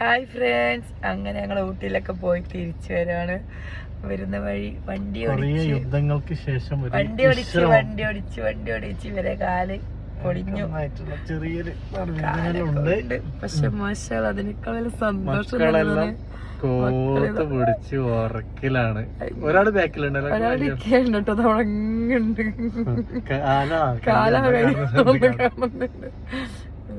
Hi friends അങ്ങനെ ഞങ്ങൾ ഊട്ടിയിലൊക്കെ പോയി തിരിച്ചു വരാണ്. വരുന്ന വഴി വണ്ടി ഓടിച്ചു യുദ്ധങ്ങൾക്ക് ശേഷം വണ്ടി ഓടിച്ച് വണ്ടി ഓടിച്ച് വണ്ടി ഓടിച്ച് ഇവരെ കാൽ പൊടിഞ്ഞു. ചെറിയൊരു. പക്ഷെ മോശം അതിനേക്കാൾ വലിയ സന്തോഷം കോത്ത് പിടിച്ച് ഉറക്കിലാണ്. ഒരാൾ ബാക്കിലുണ്ടല്ലോ ഒരാൾ ഇരിക്കുന്നുണ്ട് തുടങ്ങുന്നുണ്ട് കാല കാല കാണുന്നുണ്ട്.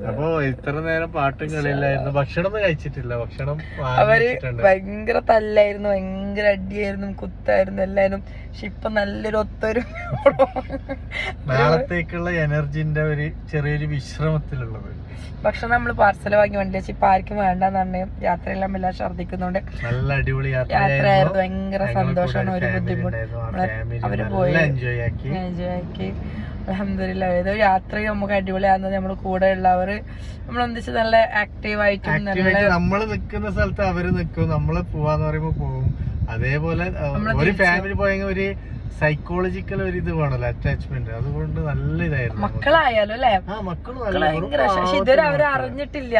അപ്പൊ ഇത്ര നേരം പാട്ടും കളിയില്ലായിരുന്നു. ഭക്ഷണം കഴിച്ചിട്ടില്ല. ഭക്ഷണം അവർ ഭയങ്കര തല്ലായിരുന്നു. ഭയങ്കര അടിയായിരുന്നു. കുത്തായിരുന്നു. എല്ലാരും. പക്ഷെ ഇപ്പൊ നല്ലൊരു ഒത്തൊരു നാളത്തേക്കുള്ള എനർജിന്റെ ഒരു ചെറിയൊരു വിശ്രമത്തിലുള്ളത്. ഭക്ഷണം നമ്മൾ പാർസൽ വാങ്ങി വണ്ടി വെച്ച് ഇപ്പൊ ആർക്കും വേണ്ടെന്ന് പറഞ്ഞു യാത്രയെല്ലാം എല്ലാം ഛർദിക്കുന്നുണ്ട് നല്ല അടിപൊളി യാത്രയായിരുന്നു. ഭയങ്കര സന്തോഷമാണ്. ഒരു ബുദ്ധിമുട്ട്. അവർ പോയി. എൻജോയ് ആക്കി. അലഹമില്ല ഏതോ യാത്രയും നമുക്ക് അടിപൊളിയാകുന്നത് നമ്മുടെ കൂടെ ഉള്ളവർ വെച്ചാൽ നല്ല ആക്റ്റീവ് ആയിട്ടും നമ്മൾ നിക്കുന്ന സ്ഥലത്ത് അവർ നിൽക്കും നമ്മൾ പോവാന്ന് പറയുമ്പോ പോകും അതേപോലെ ഒരു ഫാമിലി പോയെങ്കിൽ ഒരു സൈക്കോളജിക്കൽ ഒരു ഇത് വേണല്ലോ അറ്റാച്ച്മെന്റ് അതുകൊണ്ട് നല്ല ഇതായിരുന്നു. മക്കളായാലും അല്ലേ? ഭയങ്കര. പക്ഷെ ഇതുവരെ അവർ അറിഞ്ഞിട്ടില്ല.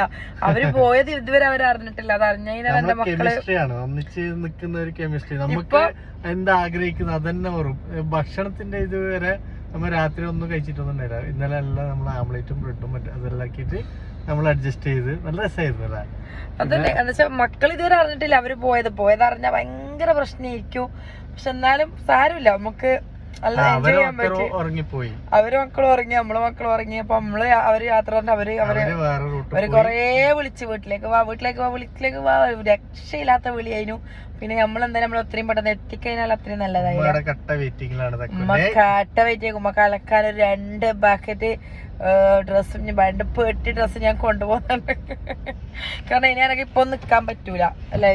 അവർ പോയത് ഇതുവരെ അവർ അറിഞ്ഞിട്ടില്ല. അത് അറിഞ്ഞാണ് എന്റെ മക്കൾ? കെമിസ്ട്രിയാണ് ഒന്നിച്ച് നിൽക്കുന്ന ഒരു കെമിസ്ട്രി നമുക്ക് എന്താ ആഗ്രഹിക്കുന്നത്? അതന്നെ വരും ഭക്ഷണത്തിന്റെ ഇതുവരെ നമ്മ രാത്രി ഒന്നും കഴിച്ചിട്ടൊന്നും ഉണ്ടായില്ല. ഇന്നലെ എല്ലാം നമ്മൾ ആംലേറ്റും ബ്രെഡും മറ്റും അതെല്ലാം ആക്കിയിട്ട് നമ്മൾ അഡ്ജസ്റ്റ് ചെയ്ത് നല്ല രസമായിരുന്നു അല്ലേ അതന്നെ. മക്കൾ ഇതുവരെ അറിഞ്ഞിട്ടില്ല അവർ പോയത്. പോയത് അറിഞ്ഞാൽ ഭയങ്കര പ്രശ്നമായിരിക്കും. പക്ഷെ എന്നാലും സാരമില്ല. നമുക്ക് എൻജോയ് അവർ മക്കൾ ഉറങ്ങി നമ്മളെ മക്കൾ ഉറങ്ങി. അപ്പൊ നമ്മൾ അവർ യാത്ര പറഞ്ഞ അവർ അവർ അവർ കൊറേ വിളിച്ച് വീട്ടിലേക്ക് വാ വീട്ടിലേക്ക് വാ വീട്ടിലേക്ക് വാ. രക്ഷയില്ലാത്ത വിളിയായിരുന്നു. പിന്നെ നമ്മൾ എന്തായാലും നമ്മൾ ഒത്രയും പെട്ടെന്ന് എത്തിക്കഴിഞ്ഞാൽ അത്രയും നല്ലതായി കട്ട ഉമ്മ കാട്ട വെയിറ്റ് ഉമ്മ കലക്കാൻ ഒരു രണ്ട് ബക്കറ്റ് ഡ്രസ്സും രണ്ട് പെട്ടി ഡ്രസ്സ് ഞാൻ കൊണ്ടുപോകുന്നുണ്ട് കാരണം ഇനി എനിക്ക് ഇപ്പൊ നിക്കാൻ പറ്റൂല. അല്ലേ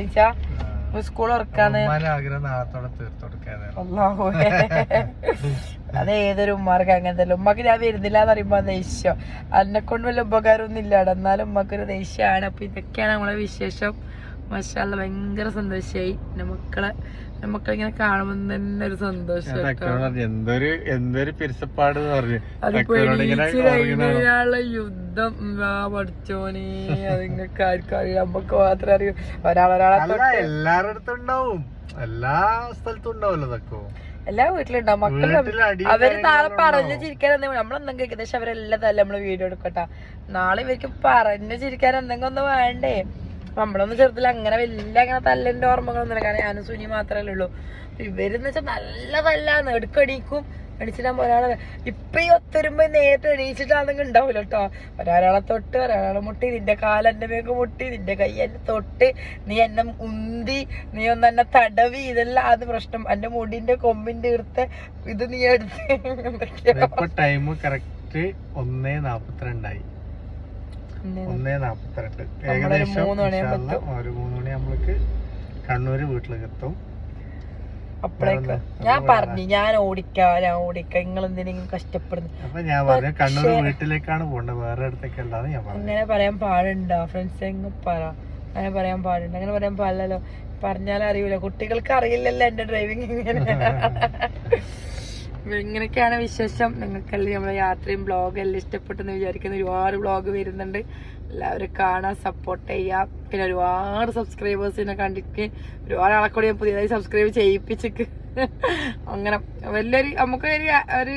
സ്കൂൾ ഉറക്കാന്ന് ആഗ്രഹം നാളത്തോടെ അത് ഏതൊരു ഉമ്മാർക്ക് അങ്ങനത്തെ ഉമ്മക്ക് ഞാൻ വരുന്നില്ല എന്ന് പറയുമ്പോ ദേഷ്യം. അതിനെ കൊണ്ട് വല്ല ഉപകാരമൊന്നും ഇല്ല എന്നാലും ഉമ്മക്കൊരു ദേഷ്യമാണ്. അപ്പൊ ഇതൊക്കെയാണ് നമ്മളെ വിശേഷം. മഷാല്ല ഭയങ്കര സന്തോഷമായി മക്കളെ മക്കളെ ഇങ്ങനെ കാണുമ്പോൾ തന്നെ ഒരു സന്തോഷം എന്തൊരു എന്തൊരു പിരിസപ്പാട് യുദ്ധം പഠിച്ചോനെ? അതിങ്ങൾക്ക് ആർക്കും അറിയാം നമുക്ക് മാത്രമേ അറിയൂ. ഒരാളൊരാളെ അല്ല തൊട്ട് എല്ലാരുടെ അടുത്തും ഉണ്ടാവും. എല്ലാ സ്ഥലത്തും ഉണ്ടാവല്ലോ അതൊക്കെ എല്ലാ വീട്ടിലുണ്ടാവും മക്കളും അവർ നാളെ പറഞ്ഞു. ചിരിക്കാൻ നമ്മളെന്തെങ്കിലും ഏകദേശം അവരെല്ലാം തല്ല നമ്മൾ വീഡിയോ എടുക്കട്ടാ. നാളെ ഇവർക്ക് പറഞ്ഞു ചിരിക്കാൻ എന്തെങ്കിലും ഒന്ന് വേണ്ടേ. നമ്മളൊന്നും ചെറുതിൽ അങ്ങനെ വലിയ അങ്ങനെ തല്ലിന്റെ ഓർമ്മകളൊന്നുമില്ല. കാരണം ഞാനും സുനി മാത്രമല്ലേ ഉള്ളൂ. ഇവരെന്ന് വെച്ചാൽ നല്ല തല്ലാന്ന് എടുക്കടിക്കും എണീച്ചിട്ടാകുമ്പോ ഒരാളെ ഇപ്പൊ ഈ ഒത്തൊരുമ്പ നേരിട്ട് എണീച്ചിട്ടാണെങ്കിൽ ഉണ്ടാവില്ല കേട്ടോ ഒരാളെ തൊട്ട് ഒരാളെ മുട്ടി നിന്റെ കാലെന്റെ മേക്ക് മുട്ടി നിന്റെ കൈ എന്നെ തൊട്ട് നീ എന്നെ ഉന്തി നീ ഒന്ന് എന്നെ തടവി ഇതെല്ലാം അത് പ്രശ്നം. എന്റെ മുടിന്റെ കൊമ്പിന്റെ എടുത്ത് ഇത് നീ എടുത്ത്. ടൈം കറക്റ്റ് ഒന്നേ നാപ്പത്തിരണ്ടായി. ഒന്നേ നാപ്പത്തിരണ്ട്. ഏകദേശം ഒരു മൂന്ന് മണി നമ്മൾക്ക് കണ്ണൂര് വീട്ടിലേക്ക് എത്തും. അപ്പോഴേക്ക്. ഞാൻ പറഞ്ഞു ഞാൻ ഓടിക്കാം ഞാൻ ഓടിക്കാം. നിങ്ങൾ എന്തിനെങ്കിലും കഷ്ടപ്പെടുന്നു. അപ്പൊ ഞാൻ പറഞ്ഞു കണ്ണൂർ വീട്ടിലേക്കാണ് പോകേണ്ടത് വേറെ അടുത്തേക്ക് അങ്ങനെ പറയാൻ പാടുണ്ടോ? ഫ്രണ്ട്സ് എങ്ങ് പറ. അങ്ങനെ പറയാൻ പാടുണ്ട്. അങ്ങനെ പറയാൻ പാടില്ലല്ലോ. പറഞ്ഞാൽ അറിയൂല കുട്ടികൾക്ക് അറിയില്ലല്ലോ എന്റെ ഡ്രൈവിംഗ് ഇങ്ങനെ. ഇങ്ങനെയൊക്കെയാണ് വിശേഷം. നിങ്ങൾക്കല്ലേ നമ്മളെ യാത്രയും ബ്ലോഗ് എല്ലാം ഇഷ്ടപ്പെട്ടെന്ന് വിചാരിക്കുന്ന ഒരുപാട് ബ്ലോഗ് വരുന്നുണ്ട്. എല്ലാവരും കാണാൻ സപ്പോർട്ട് ചെയ്യാം. പിന്നെ ഒരുപാട് സബ്സ്ക്രൈബേഴ്സിനെ കണ്ടിട്ട് ഒരുപാട് ആളെ കൂടി ഞാൻ പുതിയതായി സബ്സ്ക്രൈബ് ചെയ്യിപ്പിച്ചിക്ക് അങ്ങനെ വലിയൊരു നമുക്ക് ഒരു ഒരു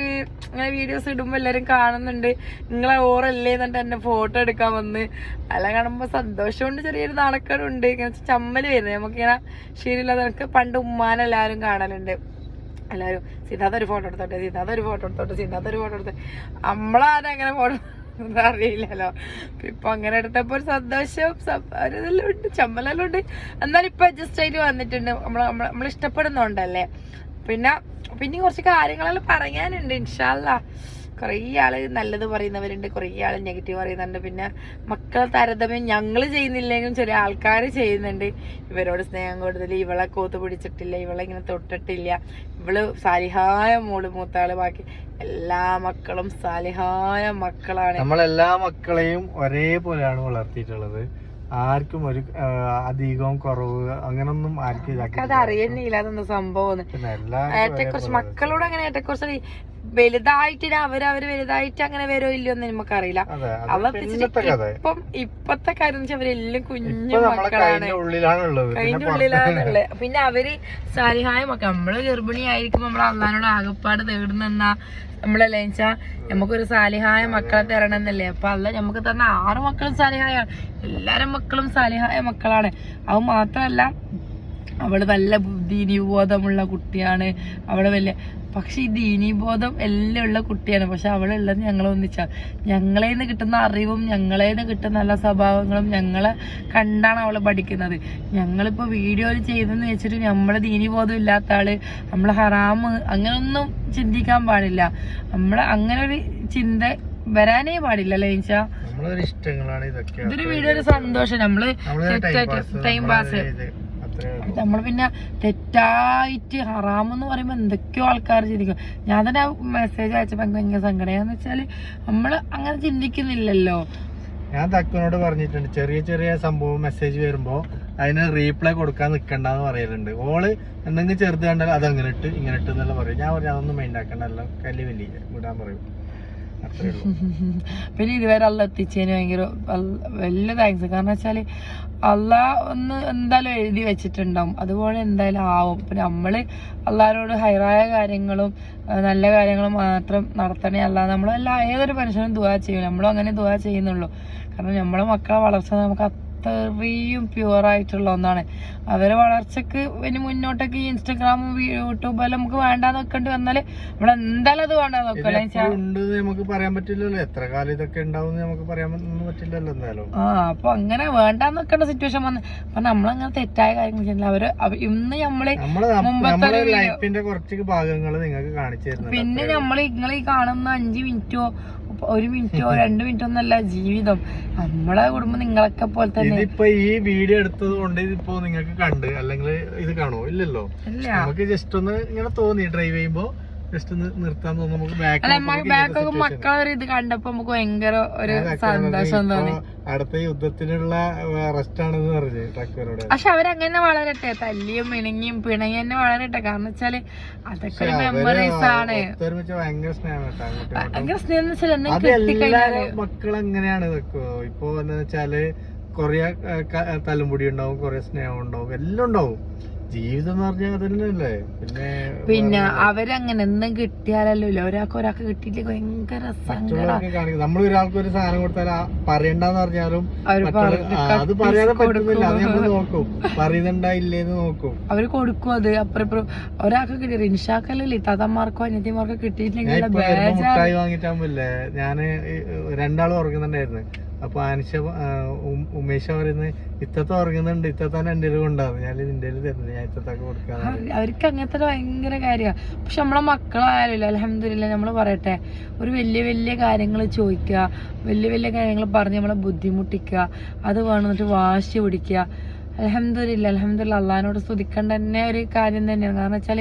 ഇങ്ങനെ വീഡിയോസ് ഇടുമ്പോൾ എല്ലാവരും കാണുന്നുണ്ട്. നിങ്ങളെ ഓറല്ലേ എന്നിട്ട് എന്നെ ഫോട്ടോ എടുക്കാൻ വന്ന്. അല്ല കാണുമ്പോൾ സന്തോഷമുണ്ട്. ചെറിയൊരു നാണക്കേടുണ്ട്. ഇങ്ങനെ ചമ്മൽ വരുന്നത്. നമുക്കിങ്ങനെ ശരിയില്ലാതെ നമുക്ക് പണ്ട് ഉമ്മാനെല്ലാവരും കാണലുണ്ട്. എല്ലാവരും സിദ്ധാർത്ഥ ഒരു ഫോട്ടോ എടുത്തോട്ടെ സിദ്ധാർത്ഥ ഒരു ഫോട്ടോ എടുത്തോട്ടെ സിദ്ധാർത്ഥ ഒരു ഫോട്ടോ എടുത്തോട്ടെ. നമ്മളാരും അങ്ങനെ ഫോട്ടോ അറിയില്ലല്ലോ. ഇപ്പൊ അങ്ങനെ എടുത്തപ്പോ ഒരു സന്തോഷം സം- ഒരു ഇതെല്ലാം ഉണ്ട് ചമ്മലെല്ലാം ഉണ്ട്. എന്നാലും ഇപ്പൊ അഡ്ജസ്റ്റ് ആയിട്ട് വന്നിട്ടുണ്ട്. നമ്മൾ നമ്മൾ ഇഷ്ടപ്പെടുന്നുണ്ടല്ലേ. പിന്നെ പിന്നെ കുറച്ച് കാര്യങ്ങളെല്ലാം പറയാനുണ്ട് ഇൻഷാല്ല കുറേ ആൾ നല്ലത് പറയുന്നവരുണ്ട് കുറേ ആൾ നെഗറ്റീവ് പറയുന്നുണ്ട്. പിന്നെ മക്കളെ താരതമ്യം ഞങ്ങൾ ചെയ്യുന്നില്ലെങ്കിലും ചില ആൾക്കാർ ചെയ്യുന്നുണ്ട്. ഇവരോട് സ്നേഹം കൂടുതൽ ഇവളെ കോത്ത് പിടിച്ചിട്ടില്ല ഇവളെ ഇങ്ങനെ തൊട്ടിട്ടില്ല. ഇവൾ സാലിഹായ മോൾ മൂത്താൾ ബാക്കി എല്ലാ മക്കളും സാലിഹായ മക്കളാണ്. നമ്മളെല്ലാ മക്കളെയും ഒരേപോലെയാണ് വളർത്തിയിട്ടുള്ളത്. ആർക്കും ഒരു അധികവും കുറവ് അങ്ങനൊന്നും ആർക്കും അത് അറിയുന്നില്ല അതൊന്നും സംഭവം ഏറ്റക്കുറച്ച് മക്കളോട് അങ്ങനെ ഏറ്റക്കുറച്ച് വലുതായിട്ട് അവരവര് വലുതായിട്ട് അങ്ങനെ വരോ ഇല്ലയോ എന്ന് നമുക്കറിയില്ല. അവ കഥ. ഇപ്പം ഇപ്പത്തെ കാര്യം അവരെല്ലാം കുഞ്ഞു നമ്മളെ മക്കളാണ്. അതിന്റെ ഉള്ളിലാണുള്ളത്. പിന്നെ അവർ സാലിഹായ മക്കൾ നമ്മൾ ഗർഭിണിയായിരിക്കുമ്പോ നമ്മൾ അള്ളഹാനോട് ആകപ്പാട് തേടുന്നെന്നാ നമ്മളല്ലേ വെച്ചാ നമുക്കൊരു സാലിഹായ മക്കളെ തരണം എന്നല്ലേ അപ്പൊ അല്ല നമുക്ക് തന്ന ആറ് മക്കളും സാലിഹായാണ്. എല്ലാരും മക്കളും സാലിഹായ മക്കളാണ്. അത് മാത്രല്ല അവൾ നല്ല ദീനീബോധമുള്ള കുട്ടിയാണ്. അവൾ വലിയ പക്ഷെ ഈ ദീനീബോധം എല്ലാം ഉള്ള കുട്ടിയാണ്. പക്ഷെ അവളുള്ളത് ഞങ്ങൾ ഒന്നിച്ചാ. ഞങ്ങളെ നിന്ന് കിട്ടുന്ന അറിവും ഞങ്ങളെ നിന്ന് കിട്ടുന്ന നല്ല സ്വഭാവങ്ങളും ഞങ്ങളെ കണ്ടാണ് അവൾ പഠിക്കുന്നത്. ഞങ്ങളിപ്പോ വീഡിയോയിൽ ചെയ്തെന്ന് വെച്ചിട്ട് നമ്മളെ ദീനീബോധം ഇല്ലാത്ത ആൾ നമ്മളെ ഹറാമ് അങ്ങനൊന്നും ചിന്തിക്കാൻ പാടില്ല. നമ്മളെ അങ്ങനെ ഒരു ചിന്ത വരാനേ പാടില്ല അല്ലേ ചോദിച്ചാ ഇതൊരു വീഡിയോ ഒരു സന്തോഷം. നമ്മൾ ടൈം പാസ് നമ്മൾ പിന്നെ തെറ്റായിട്ട് ഹറാമെന്ന് പറയുമ്പോൾ എന്തൊക്കെയോ ആൾക്കാർ ചിന്തിക്കും. ഞാൻ തന്നെ മെസ്സേജ് അയച്ചപ്പോൾ എനിക്ക് ഭയങ്കര സങ്കടമാന്ന് വെച്ചാൽ നമ്മൾ അങ്ങനെ ചിന്തിക്കുന്നില്ലല്ലോ. ഞാൻ തക്കുവിനോട് പറഞ്ഞിട്ടുണ്ട് ചെറിയ ചെറിയ സംഭവം മെസ്സേജ് വരുമ്പോ അതിന് റീപ്ലൈ കൊടുക്കാൻ നിക്കണ്ടെന്ന് പറയലുണ്ട്. ഓൾ എന്തെങ്കിലും ചെറുത് കണ്ടാൽ അത് അങ്ങനെ ഇട്ട് ഇങ്ങനെ ഇട്ട് എന്നുള്ള പറയും. ഞാൻ പറഞ്ഞു അതൊന്നും മൈൻഡ് ആക്കണ്ട എല്ലാം കല്ല് വലിയ വിടാൻ പറയും. പിന്നെ ഇതുവരെ അല്ല എത്തിച്ചതിന് ഭയങ്കര വലിയ താങ്ക്സ് കാരണം വെച്ചാൽ അല്ല ഒന്ന് എന്തായാലും എഴുതി വെച്ചിട്ടുണ്ടാവും. അതുപോലെ എന്തായാലും ആവും. പിന്നെ നമ്മൾ അള്ളാരോട് ഹൈറായ കാര്യങ്ങളും നല്ല കാര്യങ്ങളും മാത്രം നടത്തണേ അല്ല നമ്മളെല്ലാം ഏതൊരു മനുഷ്യനും ദുവാ ചെയ്യും. നമ്മളും അങ്ങനെ ദുവാ ചെയ്യുന്നുള്ളൂ. കാരണം നമ്മളെ മക്കളെ വളർച്ച നമുക്ക് അത്രയും പ്യുവർ ആയിട്ടുള്ള ഒന്നാണ്. അവരെ വളർച്ചക്ക് ഇനി മുന്നോട്ടേക്ക് ഈ ഇൻസ്റ്റഗ്രാമും യൂട്യൂബെല്ലാം നമുക്ക് വേണ്ടാന്ന് വെക്കേണ്ടി വന്നാൽ നമ്മൾ എന്തായാലും അത് വേണ്ടാന്ന് വെക്കല്ലേ നമുക്ക് പറയാൻ പറ്റില്ലല്ലോ. എത്ര കാലം ഇതൊക്കെ ഉണ്ടാവും നമുക്ക് പറയാൻ പറ്റില്ലല്ലോ എന്തായാലും ആ അപ്പൊ അങ്ങനെ വേണ്ടാന്ന് വെക്കേണ്ട സിറ്റുവേഷൻ വന്ന്. അപ്പൊ നമ്മളങ്ങനെ തെറ്റായ കാര്യങ്ങൾ ചെയ്യുന്നില്ല. അവർ അവ- ഇന്ന് നമ്മൾ മുമ്പത്തെ ലൈഫിന്റെ കുറച്ച് ഭാഗങ്ങൾ നിങ്ങൾക്ക് കാണിച്ചു പിന്നെ നമ്മൾ നിങ്ങൾ ഈ കാണുന്ന അഞ്ച് മിനിറ്റോ ഒരു മിനിറ്റോ രണ്ട് മിനിറ്റോ ഒന്നല്ല ജീവിതം. നമ്മളെ കുടുംബം നിങ്ങളൊക്കെ പോലെ തന്നെ. ഇതിപ്പോ ഈ വീഡിയോ എടുത്തത് കൊണ്ട് ഇതിപ്പോ നിങ്ങൾക്ക് കണ്ട് അല്ലെങ്കിൽ ഇത് കാണുമോ ഇല്ലല്ലോ. ഇല്ല. നമുക്ക് ജസ്റ്റ് ഒന്ന് ഇങ്ങനെ തോന്നി ഡ്രൈവ് ചെയ്യുമ്പോ ജസ്റ്റ് നിർത്താൻ തോന്നുന്നു നമുക്ക് ബാക്കൊക്കെ മക്കളെ ഒരു ഇത് കണ്ടപ്പോ നമുക്ക് ഭയങ്കര ഒരു സന്തോഷം തോന്നി. അടുത്ത യുദ്ധത്തിനുള്ള റെസ്റ്റ് ആണെന്ന് പറഞ്ഞു ട്രക്കറോട് പക്ഷെ അവരങ്ങനെ വളരട്ടെ. തല്ലിയും പിണങ്ങിയും പിണങ്ങി തന്നെ വളരട്ടെ. കാരണം വെച്ചാൽ അതൊക്കെ ഒരു മെമ്മറീസ് ആണ്. ഭയങ്കര സ്നേഹം മക്കൾ എങ്ങനെയാണ് ഇതൊക്കെ ഇപ്പൊ എന്താ വെച്ചാൽ കൊറേ തലമുടി ഉണ്ടാവും കൊറേ സ്നേഹം ഉണ്ടാവും എല്ലാം ഉണ്ടാവും. ജീവിതം എന്ന് പറഞ്ഞാൽ അതന്നെയല്ലേ പിന്നെ പിന്നെ അവരങ്ങനെ എന്തും കിട്ടിയാലല്ലോ ഒരാൾക്ക് ഒരാൾക്ക് കിട്ടിയില്ല ഭയങ്കര സങ്കടം. നമ്മൾ ഒരാൾക്ക് ഒരു സാധനം കൊടുത്താൽ പറയണ്ടെന്ന് പറഞ്ഞാലും അത് പറയാതെ പറ്റുന്നില്ല. അത് നമ്മൾ കൊടുക്കും. നോക്കും. പറയുന്നുണ്ടാ നോക്കും. അവർ കൊടുക്കും അത്. അപ്പുറം ഒരാൾക്ക് കിട്ടി റിൻഷാക്കല്ലേ താത്തമാർക്കോ അനിയത്തിമാർക്കോ കിട്ടിയിട്ടില്ലെങ്കിൽ മുട്ടായി വാങ്ങിട്ടാകുമ്പില്ലേ ഞാൻ രണ്ടാളും ഉറങ്ങുന്നുണ്ടായിരുന്നു. അപ്പൊ ആനിഷ ഉമേഷ പറയുന്നത് ഇത്തത്തെ ഉറങ്ങുന്നുണ്ട് ഇത്തത്താൻ എന്റെ കൊണ്ടാന്ന് ഞാൻ നിന്റെ തരുന്നത് ഞാൻ ഇത്തത്തൊക്കെ കൊടുക്കാന്ന് അവർക്ക് അങ്ങനത്തെ ഭയങ്കര കാര്യമാണ് പക്ഷെ നമ്മളെ മക്കളായാലും അലഹമില്ല നമ്മൾ പറയട്ടെ ഒരു വലിയ വലിയ കാര്യങ്ങൾ ചോദിക്കുക വലിയ വലിയ കാര്യങ്ങൾ പറഞ്ഞ് നമ്മളെ ബുദ്ധിമുട്ടിക്കുക അത് വേണമെന്നിട്ട് വാശി പിടിക്കുക. അലഹമില്ല അലഹമില്ല അള്ളഹാനോട് സ്തുതിക്കേണ്ട തന്നെ ഒരു കാര്യം തന്നെയാണ്. കാരണം വെച്ചാൽ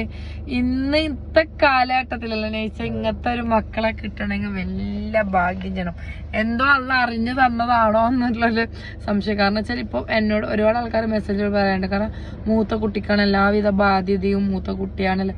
ഇന്ന് ഇന്നത്തെ കാലഘട്ടത്തിലല്ല നെയ്ച്ച ഇങ്ങനത്തെ ഒരു മക്കളെ കിട്ടണമെങ്കിൽ വലിയ ഭാഗ്യം ചെയ്യണം. എന്തോ അള്ള അറിഞ്ഞു തന്നതാണോ എന്നുള്ളൊരു സംശയം. കാരണം വെച്ചാൽ ഇപ്പൊ എന്നോട് ഒരുപാട് ആൾക്കാർ മെസ്സേജുകൾ പറയാനുണ്ട് കാരണം മൂത്ത കുട്ടിക്കാണ് എല്ലാവിധ ബാധ്യതയും മൂത്ത കുട്ടിയാണല്ലോ.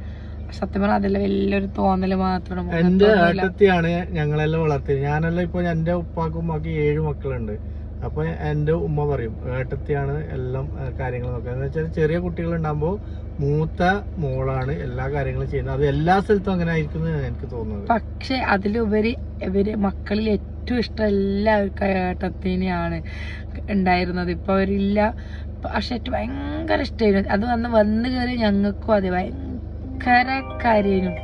സത്യം പറഞ്ഞാൽ അതിലെ വലിയൊരു തോന്നൽ മാത്രമാണ് എന്റെ. ഏട്ടത്തിയാണ് ഞങ്ങളെല്ലാം വളർത്തിയത്. ഞാനെല്ലാം ഇപ്പൊ എന്റെ ഉപ്പാക്കും ഉമ്മാക്കും ഏഴ് മക്കളുണ്ട്. അപ്പൊ എന്റെ ഉമ്മ പറയും ഏട്ടത്തിയാണ് എല്ലാം കാര്യങ്ങൾ നോക്കുക. എന്ന് വെച്ചാൽ ചെറിയ കുട്ടികൾ ഉണ്ടാകുമ്പോൾ മൂത്ത മോളാണ് എല്ലാ കാര്യങ്ങളും ചെയ്യുന്നത്. അത് എല്ലാ സ്ഥലത്തും അങ്ങനെ ആയിരിക്കും എനിക്ക് തോന്നുന്നത്. പക്ഷെ അതിലുപരി ഇവർ മക്കളിൽ ഏറ്റവും ഇഷ്ടം എല്ലാവർക്കും ഏട്ടത്തിനെയാണ് ഉണ്ടായിരുന്നത്. ഇപ്പൊ അവരില്ല. പക്ഷെ ഏറ്റവും ഭയങ്കര ഇഷ്ടമായിരുന്നു അത് വന്ന് വന്നു കയറി ഞങ്ങൾക്കും അതെ ഭയങ്കര കാര്യനും